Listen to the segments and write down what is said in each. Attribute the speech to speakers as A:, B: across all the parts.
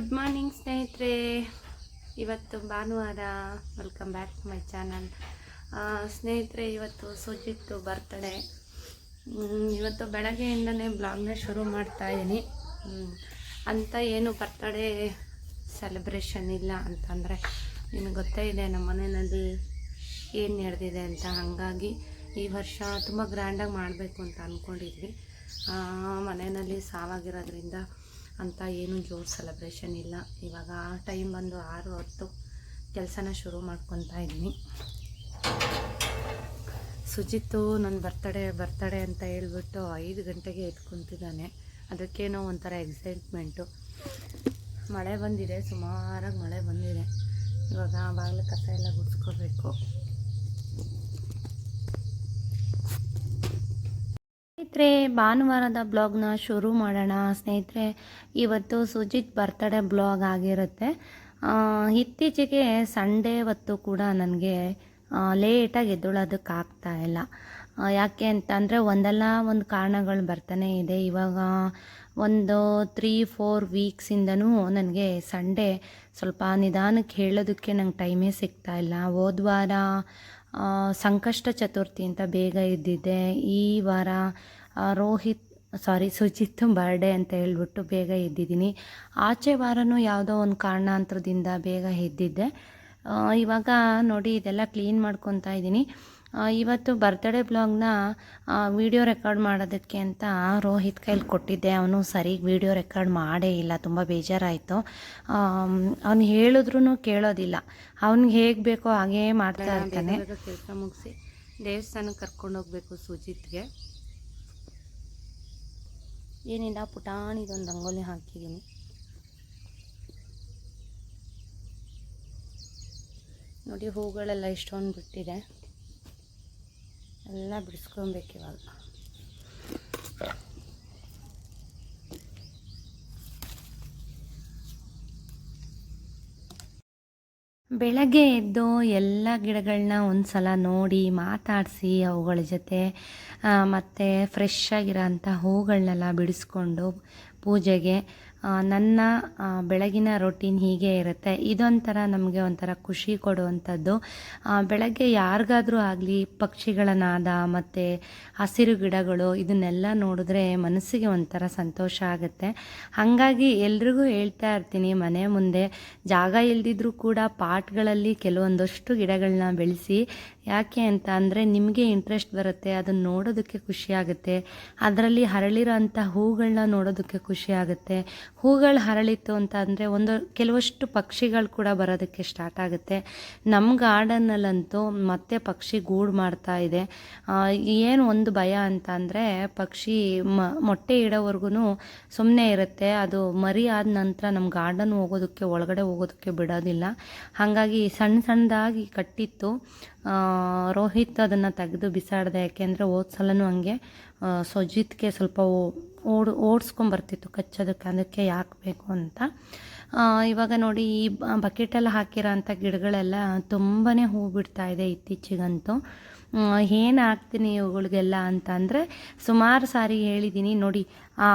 A: Good morning ಸ್ನೇಹಿತರೆ. ಇವತ್ತು ಭಾನುವಾರ welcome back to my channel ಸ್ನೇಹಿತರೆ, ಇವತ್ತು ಸುಜಿತ್ತು ಬರ್ತಡೇ ಇವತ್ತು ಬೆಳಗ್ಗೆಯಿಂದನೇ ಬ್ಲಾಗ್ನ ಶುರು ಮಾಡ್ತಾಯಿದ್ದೀನಿ ಅಂತ ಏನು ಬರ್ತಡೇ ಸೆಲೆಬ್ರೇಷನ್ ಇಲ್ಲ ಅಂತಂದರೆ, ನಿಮಗೆ ಗೊತ್ತೇ ಇದೆ, ನಮ್ಮ ಮನೆಯಲ್ಲಿ ಏನು ನಡೆದಿದೆ ಅಂತ. ಹಾಗಾಗಿ ಈ ವರ್ಷ ತುಂಬ ಗ್ರ್ಯಾಂಡಾಗಿ ಮಾಡಬೇಕು ಅಂತ ಅಂದ್ಕೊಂಡಿದ್ವಿ ಮನೆಯಲ್ಲಿ ಸಾವಾಗಿರೋದ್ರಿಂದ ಅಂತ ಏನು ಜೋರು ಸೆಲೆಬ್ರೇಷನ್ ಇಲ್ಲ. ಇವಾಗ ಆ ಟೈಮ್ ಬಂದು ಆರು ಹೊತ್ತು ಕೆಲಸನ ಶುರು ಮಾಡ್ಕೊತಾ ಇದ್ದೀನಿ ಸುಜಿತ್ತು ನನ್ನ ಬರ್ತಡೇ ಬರ್ತಡೇ ಅಂತ ಹೇಳ್ಬಿಟ್ಟು ಐದು ಗಂಟೆಗೆ ಎತ್ಕೊಂತಿದ್ದಾನೆ ಅದಕ್ಕೇನೋ ಒಂಥರ ಎಕ್ಸೈಟ್ಮೆಂಟು ಮಳೆ ಬಂದಿದೆ, ಸುಮಾರಾಗಿ ಮಳೆ ಬಂದಿದೆ. ಇವಾಗ ಬಾಗಿಲು ಕಸ ಎಲ್ಲ ಗುಡಿಸ್ಕೋಬೇಕು. ಸ್ನೇಹಿತರೆ ಭಾನುವಾರದ ಬ್ಲಾಗ್ನ ಶುರು ಮಾಡೋಣ. ಸ್ನೇಹಿತರೆ ಇವತ್ತು ಸುಜಿತ್ ಬರ್ತಡೇ ಬ್ಲಾಗ್ ಆಗಿರುತ್ತೆ. ಇತ್ತೀಚೆಗೆ ಸಂಡೇ ಹೊತ್ತು ಕೂಡ ನನಗೆ ಲೇಟಾಗಿ ಎದ್ದೊಳೋದಕ್ಕಾಗ್ತಾ ಇಲ್ಲ. ಆ, ಯಾಕೆ ಅಂತಂದರೆ ಒಂದಲ್ಲ ಒಂದು ಕಾರಣಗಳು ಬರ್ತಾನೆ ಇದೆ. ಇವಾಗ ಒಂದು ತ್ರೀ ಫೋರ್ ವೀಕ್ಸಿಂದನೂ ನನಗೆ ಸಂಡೇ ಸ್ವಲ್ಪ ನಿಧಾನಕ್ಕೆ ಹೇಳೋದಕ್ಕೆ ನಂಗೆ ಟೈಮೇ ಸಿಗ್ತಾ ಇಲ್ಲ. ಹೋದ ವಾರ ಆ, ಸಂಕಷ್ಟ ಚತುರ್ಥಿ ಅಂತ ಬೇಗ ಇದ್ದಿದ್ದೆ ಈ ವಾರ ರೋಹಿತ್, ಸಾರಿ, ಸುಜಿತ್ ಬರ್ಡೇ ಅಂತ ಹೇಳ್ಬಿಟ್ಟು ಬೇಗ ಎದ್ದಿದ್ದೀನಿ. ಆಚೆ ವಾರನೂ ಯಾವುದೋ ಒಂದು ಕಾರಣಾಂತರದಿಂದ ಬೇಗ ಎದ್ದಿದ್ದೆ. ಇವಾಗ ನೋಡಿ, ಇದೆಲ್ಲ ಕ್ಲೀನ್ ಮಾಡ್ಕೊತಾ ಇದ್ದೀನಿ. ಇವತ್ತು ಬರ್ತ್ಡೇ ಬ್ಲಾಗ್ನ ವಿಡಿಯೋ ರೆಕಾರ್ಡ್ ಮಾಡೋದಕ್ಕೆ ಅಂತ ರೋಹಿತ್ ಕೈಲಿ ಕೊಟ್ಟಿದ್ದೆ. ಅವನು ಸರಿಗೆ ವಿಡಿಯೋ ರೆಕಾರ್ಡ್ ಮಾಡೇ ಇಲ್ಲ ತುಂಬ ಬೇಜಾರಾಯಿತು. ಅವನು ಹೇಳಿದ್ರೂ ಕೇಳೋದಿಲ್ಲ. ಅವ್ನಿಗೆ ಹೇಗೆ ಬೇಕೋ ಹಾಗೇ ಮಾಡ್ತಾ ಇರ್ತಾನೆ. ಕೆಲಸ ಮುಗಿಸಿ ದೇವಸ್ಥಾನಕ್ಕೆ ಕರ್ಕೊಂಡು ಹೋಗಬೇಕು ಸುಜಿತ್ಗೆ. ಏನಿಲ್ಲ ಪುಟಾಣಿದೊಂದು ರಂಗೋಲಿ ಹಾಕಿದ್ದೀನಿ ನೋಡಿ ಹೂಗಳೆಲ್ಲ ಇಷ್ಟೊಂದು ಬಿಟ್ಟಿದೆ. ಎಲ್ಲ ಬಿಡಿಸ್ಕೊಬೇಕು ಇವಾಗ. ಬೆಳಗ್ಗೆ ಎದ್ದು ಎಲ್ಲ ಗಿಡಗಳನ್ನ ಒಂದು ಸಲ ನೋಡಿ ಮಾತಾಡಿಸಿ ಅವುಗಳ ಜೊತೆ ಮತ್ತು ಫ್ರೆಶ್ ಆಗಿರೋಂಥ ಹೂಗಳನ್ನೆಲ್ಲ ಬಿಡಿಸ್ಕೊಂಡು ಪೂಜೆಗೆ ನನ್ನ ಬೆಳಗಿನ ರೊಟೀನ್ ಹೀಗೆ ಇರುತ್ತೆ. ಇದೊಂಥರ ನಮಗೆ ಒಂಥರ ಖುಷಿ ಕೊಡುವಂಥದ್ದು. ಬೆಳಗ್ಗೆ ಯಾರಿಗಾದರೂ ಆಗಲಿ ಪಕ್ಷಿಗಳ ನಾದ ಮತ್ತು ಹಸಿರು ಗಿಡಗಳು ಇದನ್ನೆಲ್ಲ ನೋಡಿದ್ರೆ ಮನಸ್ಸಿಗೆ ಒಂಥರ ಸಂತೋಷ ಆಗುತ್ತೆ. ಹಾಗಾಗಿ ಎಲ್ರಿಗೂ ಹೇಳ್ತಾ ಇರ್ತೀನಿ ಮನೆ ಮುಂದೆ. ಜಾಗ ಇಲ್ದಿದ್ರೂ ಕೂಡ ಪಾಟ್ಗಳಲ್ಲಿ ಕೆಲವೊಂದಷ್ಟು ಗಿಡಗಳನ್ನ ಬೆಳೆಸಿ ಯಾಕೆ ಅಂತ ಅಂದರೆ ನಿಮಗೆ ಇಂಟ್ರೆಸ್ಟ್ ಬರುತ್ತೆ, ಅದನ್ನು ನೋಡೋದಕ್ಕೆ ಖುಷಿ ಆಗುತ್ತೆ. ಅದರಲ್ಲಿ ಹರಳಿರೋ ಅಂಥ ಹೂಗಳನ್ನ ನೋಡೋದಕ್ಕೆ ಖುಷಿ ಆಗುತ್ತೆ. ಹೂಗಳು ಹರಳಿತ್ತು ಅಂತ ಅಂದರೆ ಒಂದು ಕೆಲವಷ್ಟು ಪಕ್ಷಿಗಳು ಕೂಡ ಬರೋದಕ್ಕೆ ಸ್ಟಾರ್ಟ್ ಆಗುತ್ತೆ. ನಮ್ಮ ಗಾರ್ಡನ್ನಲ್ಲಂತೂ ಮತ್ತೆ ಪಕ್ಷಿ ಗೂಡು ಮಾಡ್ತಾ ಇದೆ. ಏನು ಒಂದು ಭಯ ಅಂತ ಅಂದರೆ ಪಕ್ಷಿ ಮ, ಮೊಟ್ಟೆ ಇಡೋವರೆಗೂ ಸುಮ್ಮನೆ ಇರುತ್ತೆ. ಅದು ಮರಿ ಆದ ನಂತರ ನಮ್ಮ ಗಾರ್ಡನ್ ಹೋಗೋದಕ್ಕೆ, ಒಳಗಡೆ ಹೋಗೋದಕ್ಕೆ ಬಿಡೋದಿಲ್ಲ. ಹಾಗಾಗಿ ಸಣ್ಣ ಸಣ್ಣದಾಗಿ ಕಟ್ಟಿತ್ತು. ರೋಹಿತ್ ಅದನ್ನು ತೆಗೆದು ಬಿಸಾಡಿದೆ. ಯಾಕೆಂದರೆ ಹೋದ ಸಲನೂ ಹಂಗೆ. ಸೊಜಿತ್ಗೆ ಸ್ವಲ್ಪ ಓಡ್, ಓಡಿಸ್ಕೊಂಬರ್ತಿತ್ತು ಕಚ್ಚೋದಕ್ಕೆ. ಅದಕ್ಕೆ ಯಾಕೆ ಬೇಕು ಅಂತ. ಇವಾಗ ನೋಡಿ ಈ ಬಕೆಟಲ್ಲಿ ಹಾಕಿರೋ ಅಂಥ ಗಿಡಗಳೆಲ್ಲ ತುಂಬಾ ಹೂ ಬಿಡ್ತಾ ಇದೆ ಇತ್ತೀಚೆಗಂತೂ. ಏನು ಹಾಕ್ತೀನಿ ಇವುಗಳಿಗೆಲ್ಲ ಅಂತ ಅಂದರೆ ಸುಮಾರು ಸಾರಿ ಹೇಳಿದ್ದೀನಿ ನೋಡಿ, ಆ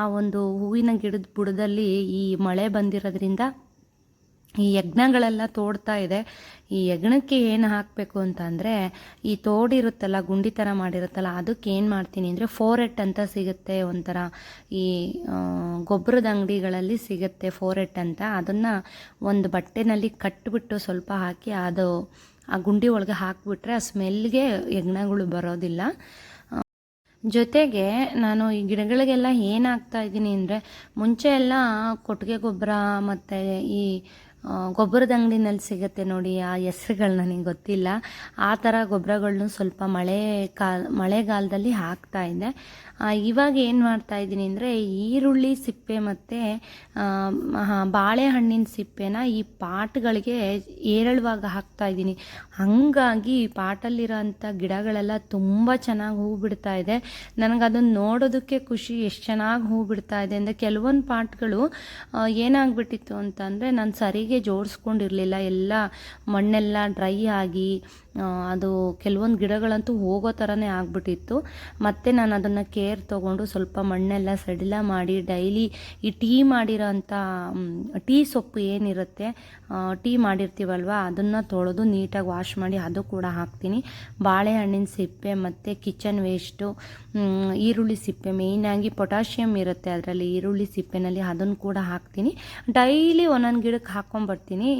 A: ಆ ಒಂದು ಹೂವಿನ ಗಿಡದ ಬುಡದಲ್ಲಿ ಈ ಮಳೆ ಬಂದಿರೋದ್ರಿಂದ ಈ ಯಜ್ಞಗಳೆಲ್ಲ ತೋಡ್ತಾ ಇದೆ. ಈ ಯಜ್ಞಕ್ಕೆ ಏನು ಹಾಕಬೇಕು ಅಂತ ಅಂದರೆ ಈ ತೋಡಿರುತ್ತಲ್ಲ ಗುಂಡಿ ಥರ ಮಾಡಿರುತ್ತಲ್ಲ, ಅದಕ್ಕೆ ಏನು ಮಾಡ್ತೀನಿ ಅಂದರೆ, ಫೋರೆಟ್ ಅಂತ ಸಿಗುತ್ತೆ ಒಂಥರ. ಈ ಗೊಬ್ಬರದ ಅಂಗಡಿಗಳಲ್ಲಿ ಸಿಗುತ್ತೆ ಫೋರೆಟ್ ಅಂತ. ಅದನ್ನು ಒಂದು ಬಟ್ಟೆನಲ್ಲಿ ಕಟ್ಟಿಬಿಟ್ಟು ಸ್ವಲ್ಪ ಹಾಕಿ ಅದು, ಆ ಗುಂಡಿ ಒಳಗೆ ಹಾಕಿಬಿಟ್ರೆ ಆ ಸ್ಮೆಲ್ಗೆ ಯಜ್ಞಗಳು ಬರೋದಿಲ್ಲ. ಜೊತೆಗೆ ನಾನು ಈ ಗಿಡಗಳಿಗೆಲ್ಲ ಏನು ಹಾಕ್ತಾ ಇದ್ದೀನಿ ಅಂದರೆ, ಮುಂಚೆ ಎಲ್ಲ ಕೊಟ್ಟಿಗೆ ಗೊಬ್ಬರ ಮತ್ತು ಈ ಗೊಬ್ಬರದ ಅಂಗಡಿನಲ್ಲಿ ಸಿಗುತ್ತೆ ನೋಡಿ, ಆ ಹೆಸ್ರುಗಳು ನನಗೆ ಗೊತ್ತಿಲ್ಲ. ಆ ಥರ ಗೊಬ್ಬರಗಳ್ನು ಸ್ವಲ್ಪ ಮಳೆ ಕಾಲ, ಮಳೆಗಾಲದಲ್ಲಿ ಹಾಕ್ತಾ ಇದ್ದೆ. ಇವಾಗ ಏನು ಮಾಡ್ತಾ ಇದ್ದೀನಿ ಅಂದರೆ ಈರುಳ್ಳಿ ಸಿಪ್ಪೆ ಮತ್ತು ಬಾಳೆಹಣ್ಣಿನ ಸಿಪ್ಪೆನ ಈ ಪಾಟ್ಗಳಿಗೆ ಏರಳವಾಗಿ ಹಾಕ್ತಾ ಇದ್ದೀನಿ. ಹಾಗಾಗಿ ಈ ಪಾಟಲ್ಲಿರೋಂಥ ಗಿಡಗಳೆಲ್ಲ ತುಂಬ ಚೆನ್ನಾಗಿ ಹೂ ಬಿಡ್ತಾ ಇದೆ. ನನಗೆ ಅದನ್ನು ನೋಡೋದಕ್ಕೆ ಖುಷಿ, ಎಷ್ಟು ಚೆನ್ನಾಗಿ ಹೂ ಬಿಡ್ತಾ ಇದೆ ಅಂದರೆ ಕೆಲವೊಂದು ಪಾಟ್ಗಳು ಏನಾಗ್ಬಿಟ್ಟಿತ್ತು ಅಂತಂದರೆ ನಾನು ಸರಿಗೆ ಜೋಡಿಸ್ಕೊಂಡಿರಲಿಲ್ಲ. ಎಲ್ಲ ಮಣ್ಣೆಲ್ಲ ಡ್ರೈ ಆಗಿ ಅದು ಕೆಲವೊಂದು ಗಿಡಗಳಂತೂ ಹೋಗೋ ಥರನೇ ಆಗ್ಬಿಟ್ಟಿತ್ತು. ಮತ್ತು ನಾನು ಅದನ್ನು ಕೇರ್ ಕೇರ್ ತೊಗೊಂಡು ಸ್ವಲ್ಪ ಮಣ್ಣೆಲ್ಲ ಸಡಿಲ ಮಾಡಿ ಡೈಲಿ ಈ ಟೀ ಮಾಡಿರೋ ಅಂಥ ಟೀ ಸೊಪ್ಪು ಏನಿರುತ್ತೆ ಟೀ ಮಾಡಿರ್ತೀವಲ್ವ, ಅದನ್ನು ತೊಳೆದು ನೀಟಾಗಿ ವಾಶ್ ಮಾಡಿ ಅದು ಕೂಡ ಹಾಕ್ತೀನಿ. ಬಾಳೆಹಣ್ಣಿನ ಸಿಪ್ಪೆ ಮತ್ತು ಕಿಚನ್ ವೇಸ್ಟು ಈರುಳ್ಳಿ ಸಿಪ್ಪೆ ಮೇಯ್ನಾಗಿ ಪೊಟ್ಯಾಷಿಯಮ್ ಇರುತ್ತೆ ಅದರಲ್ಲಿ ಈರುಳ್ಳಿ ಸಿಪ್ಪೆನಲ್ಲಿ ಅದನ್ನು ಕೂಡ ಹಾಕ್ತೀನಿ. ಡೈಲಿ ಒಂದೊಂದು ಗಿಡಕ್ಕೆ ಹಾಕ್ಕೊಂಬರ್ತೀನಿ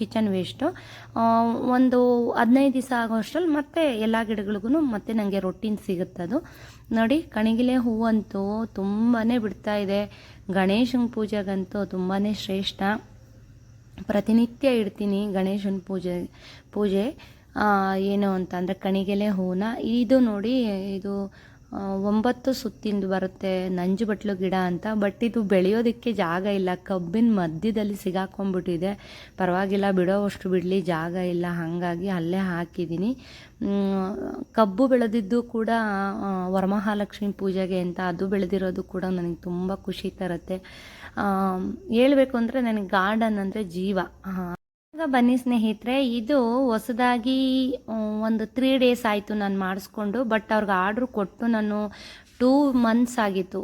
A: ಕಿಚನ್ ವೇಸ್ಟು ಒಂದು ಹದಿನೈದು ದಿವಸ ಆಗೋಷ್ಟರಲ್ಲಿ ಮತ್ತೆ ಎಲ್ಲ ಗಿಡಗಳಿಗೂ ಮತ್ತೆ ನನಗೆ ರೊಟ್ಟಿನ ಸಿಗುತ್ತದು. ನೋಡಿ, ಕಣಗಿಲೆ ಹೂವಂತೂ ತುಂಬಾ ಬಿಡ್ತಾ ಇದೆ. ಗಣೇಶನ ಪೂಜೆಗಂತೂ ತುಂಬಾ ಶ್ರೇಷ್ಠ. ಪ್ರತಿನಿತ್ಯ ಇಡ್ತೀನಿ ಗಣೇಶನ ಪೂಜೆ ಪೂಜೆ. ಏನು ಅಂತಂದರೆ ಕಣಿಗೆಲೆ ಹೂವನ್ನ ಇದು ನೋಡಿ, ಇದು ಒಂಬತ್ತು ಸುತ್ತಿಂದು ಬರುತ್ತೆ ನಂಜು ಬಟ್ಲು ಗಿಡ ಅಂತ ಬಟ್ ಇದು ಬೆಳೆಯೋದಕ್ಕೆ ಜಾಗ ಇಲ್ಲ. ಕಬ್ಬಿನ ಮಧ್ಯದಲ್ಲಿ ಸಿಗಾಕೊಂಡ್ಬಿಟ್ಟಿದೆ. ಪರವಾಗಿಲ್ಲ, ಬಿಡೋವಷ್ಟು ಬಿಡಲಿ, ಜಾಗ ಇಲ್ಲ. ಹಾಗಾಗಿ ಅಲ್ಲೇ ಹಾಕಿದ್ದೀನಿ. ಕಬ್ಬು ಬೆಳೆದಿದ್ದು ಕೂಡ ವರಮಹಾಲಕ್ಷ್ಮಿ ಪೂಜೆಗೆ ಅಂತ ಅದು ಬೆಳೆದಿರೋದು ಕೂಡ ನನಗೆ ತುಂಬ ಖುಷಿ ತರುತ್ತೆ. ಹೇಳಬೇಕು ಅಂದರೆ ನನಗೆ ಗಾರ್ಡನ್ ಅಂದರೆ ಜೀವ. ಬನ್ನಿ ಸ್ನೇಹಿತರೆ, ಇದು ಹೊಸದಾಗಿ ಒಂದು ತ್ರೀ ಡೇಸ್ ಆಯಿತು ನಾನು ಮಾಡಿಸ್ಕೊಂಡು ಬಟ್ ಅವ್ರಿಗೆ ಆರ್ಡ್ರ್ ಕೊಟ್ಟು ನಾನು ಟೂ ಮಂತ್ಸ್ ಆಗಿತ್ತು.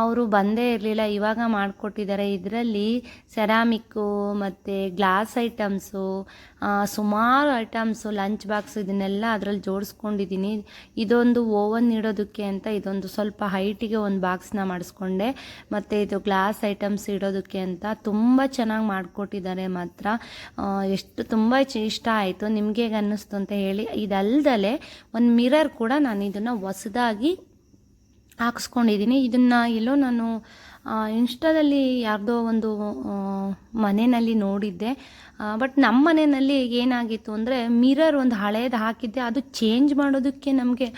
A: ಅವರು ಬಂದೇ ಇರಲಿಲ್ಲ, ಇವಾಗ ಮಾಡಿಕೊಟ್ಟಿದ್ದಾರೆ. ಇದರಲ್ಲಿ ಸೆರಾಮಿಕ್ಕು ಮತ್ತು ಗ್ಲಾಸ್ ಐಟಮ್ಸು ಸುಮಾರು ಐಟಮ್ಸು, ಲಂಚ್ ಬಾಕ್ಸ್ ಇದನ್ನೆಲ್ಲ ಅದರಲ್ಲಿ ಜೋಡಿಸ್ಕೊಂಡಿದ್ದೀನಿ. ಇದೊಂದು ಓವನ್ ಇಡೋದಕ್ಕೆ ಅಂತ ಇದೊಂದು ಸ್ವಲ್ಪ ಹೈಟಿಗೆ ಒಂದು ಬಾಕ್ಸ್ನ ಮಾಡಿಸ್ಕೊಂಡೆ. ಮತ್ತು ಇದು ಗ್ಲಾಸ್ ಐಟಮ್ಸ್ ಇಡೋದಕ್ಕೆ ಅಂತ ತುಂಬ ಚೆನ್ನಾಗಿ ಮಾಡಿಕೊಟ್ಟಿದ್ದಾರೆ ಮಾತ್ರ. ಎಷ್ಟು ತುಂಬ ಇಷ್ಟ ಆಯಿತು. ನಿಮಗೆ ಅನ್ನಿಸ್ತು ಅಂತ ಹೇಳಿ, ಇದಲ್ದಲೆ ಒಂದು ಮಿರರ್ ಕೂಡ ನಾನು ಇದನ್ನು ಹೊಸದಾಗಿ ಹಾಕ್ಸ್ಕೊಂಡಿದ್ದೀನಿ. ಇದನ್ನು ಎಲ್ಲೋ ನಾನು ಇನ್ಸ್ಟಾದಲ್ಲಿ ಯಾರ್ದೋ ಒಂದು ಮನೆಯಲ್ಲಿ ನೋಡಿದ್ದೆ. ಬಟ್ ನಮ್ಮ ಮನೆಯಲ್ಲಿ ಏನಾಗಿತ್ತು ಅಂದರೆ, ಮಿರರ್ ಒಂದು ಹಳೇದು ಹಾಕಿದ್ದೆ. ಅದು ಚೇಂಜ್ ಮಾಡೋದಕ್ಕೆ ನಮಗೆ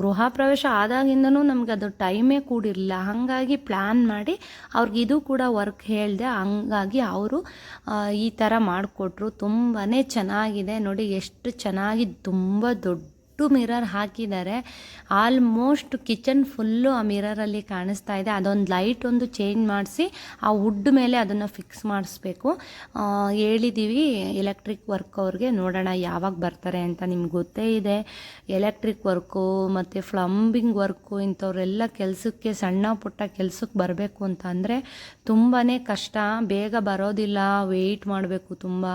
A: ಗೃಹ ಪ್ರವೇಶ ಆದಾಗಿಂದನೂ ನಮ್ಗೆ ಅದು ಟೈಮೇ ಕೂಡಿರಲಿಲ್ಲ. ಹಾಗಾಗಿ ಪ್ಲ್ಯಾನ್ ಮಾಡಿ ಅವ್ರಿಗೆ ಇದು ಕೂಡ ವರ್ಕ್ ಹೇಳಿದೆ. ಹಂಗಾಗಿ ಅವರು ಈ ಥರ ಮಾಡಿಕೊಟ್ರು. ತುಂಬಾ ಚೆನ್ನಾಗಿದೆ. ನೋಡಿ, ಎಷ್ಟು ಚೆನ್ನಾಗಿ, ತುಂಬ ದೊಡ್ಡ ಮಿರರ್ ಹಾಕಿದ್ದಾರೆ ಆಲ್ಮೋಸ್ಟ್ ಕಿಚನ್ ಫುಲ್ಲು ಆ ಮಿರರಲ್ಲಿ ಕಾಣಿಸ್ತಾ ಇದೆ. ಅದೊಂದು ಲೈಟ್ ಒಂದು ಚೇಂಜ್ ಮಾಡಿಸಿ ಆ ವುಡ್ ಮೇಲೆ ಅದನ್ನು ಫಿಕ್ಸ್ ಮಾಡಿಸ್ಬೇಕು. ಹೇಳಿದ್ದೀವಿ ಎಲೆಕ್ಟ್ರಿಕ್ ವರ್ಕ್ ಅವ್ರಿಗೆ, ನೋಡೋಣ ಯಾವಾಗ ಬರ್ತಾರೆ ಅಂತ ನಿಮ್ಗೆ ಗೊತ್ತೇ ಇದೆ. ಎಲೆಕ್ಟ್ರಿಕ್ ವರ್ಕು ಮತ್ತು ಫ್ಲಂಬಿಂಗ್ ವರ್ಕು ಇಂಥವರೆಲ್ಲ ಕೆಲಸಕ್ಕೆ, ಸಣ್ಣ ಪುಟ್ಟ ಕೆಲಸಕ್ಕೆ ಬರಬೇಕು ಅಂತ ಅಂದರೆ ತುಂಬಾ ಕಷ್ಟ. ಬೇಗ ಬರೋದಿಲ್ಲ ವೆಯ್ಟ್ ಮಾಡಬೇಕು ತುಂಬ.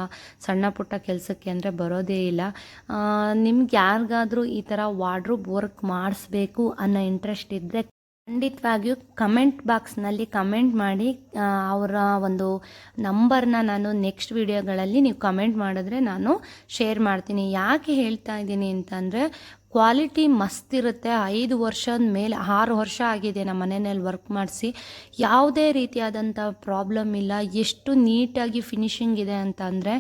A: ಸಣ್ಣ ಪುಟ್ಟ ಕೆಲಸಕ್ಕೆ ಅಂದರೆ ಬರೋದೇ ಇಲ್ಲ. ನಿಮ್ಗೆ ಯಾರಿಗಾದ್ರೂ ಈ ಥರ ವಾರ್ಡ್ರೂಬ್ ವರ್ಕ್ ಮಾಡಿಸ್ಬೇಕು ಅನ್ನೋ ಇಂಟ್ರೆಸ್ಟ್ ಇದ್ದರೆ ಖಂಡಿತವಾಗಿಯೂ ಕಮೆಂಟ್ ಬಾಕ್ಸ್ನಲ್ಲಿ ಕಮೆಂಟ್ ಮಾಡಿ ಅವರ ಒಂದು ನಂಬರ್ನ ನಾನು ನೆಕ್ಸ್ಟ್ ವಿಡಿಯೋಗಳಲ್ಲಿ ನೀವು ಕಮೆಂಟ್ ಮಾಡಿದ್ರೆ ನಾನು ಶೇರ್ ಮಾಡ್ತೀನಿ. ಯಾಕೆ ಹೇಳ್ತಾ ಇದ್ದೀನಿ ಅಂತಂದರೆ ಕ್ವಾಲಿಟಿ ಮಸ್ತ್ ಇರುತ್ತೆ. ಐದು ವರ್ಷದ ಮೇಲೆ, ಆರು ವರ್ಷ ಆಗಿದೆ ನಮ್ಮ ಮನೆಯಲ್ಲಿ ವರ್ಕ್ ಮಾಡಿಸಿ. ಯಾವುದೇ ರೀತಿಯಾದಂಥ ಪ್ರಾಬ್ಲಮ್ ಇಲ್ಲ. ಎಷ್ಟು ನೀಟಾಗಿ ಫಿನಿಶಿಂಗ್ ಇದೆ ಅಂತ ಅಂದರೆ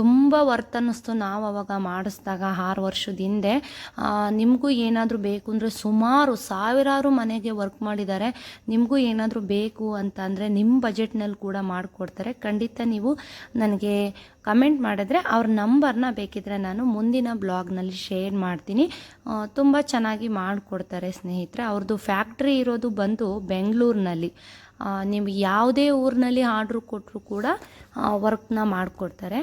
A: ತುಂಬ ವರ್ತ್ ಅನ್ನಿಸ್ತು ನಾವು ಅವಾಗ ಮಾಡಿಸ್ದಾಗ ಆರು ವರ್ಷದ ಹಿಂದೆ ನಿಮಗೂ ಏನಾದರೂ ಬೇಕು ಅಂದರೆ ಸುಮಾರು ಸಾವಿರಾರು ಮನೆಗೆ ವರ್ಕ್ ಮಾಡಿದ್ದಾರೆ. ನಿಮಗೂ ಏನಾದರೂ ಬೇಕು ಅಂತ ಅಂದರೆ ನಿಮ್ಮ ಬಜೆಟ್ನಲ್ಲಿ ಕೂಡ ಮಾಡಿಕೊಡ್ತಾರೆ. ಖಂಡಿತ ನೀವು ನನಗೆ ಕಮೆಂಟ್ ಮಾಡಿದ್ರೆ ಅವ್ರ ನಂಬರ್ನ ಬೇಕಿದ್ರೆ ನಾನು ಮುಂದಿನ ಬ್ಲಾಗ್ನಲ್ಲಿ ಶೇರ್ ಮಾಡ್ತೀನಿ. ತುಂಬ ಚೆನ್ನಾಗಿ ಮಾಡಿಕೊಡ್ತಾರೆ ಸ್ನೇಹಿತರೆ. ಅವ್ರದ್ದು ಫ್ಯಾಕ್ಟ್ರಿ ಇರೋದು ಬಂದು ಬೆಂಗಳೂರಿನಲ್ಲಿ. ನೀವು ಯಾವುದೇ ಊರಿನಲ್ಲಿ ಆರ್ಡ್ರ್ ಕೊಟ್ಟರು ಕೂಡ ವರ್ಕ್ನ ಮಾಡಿಕೊಡ್ತಾರೆ.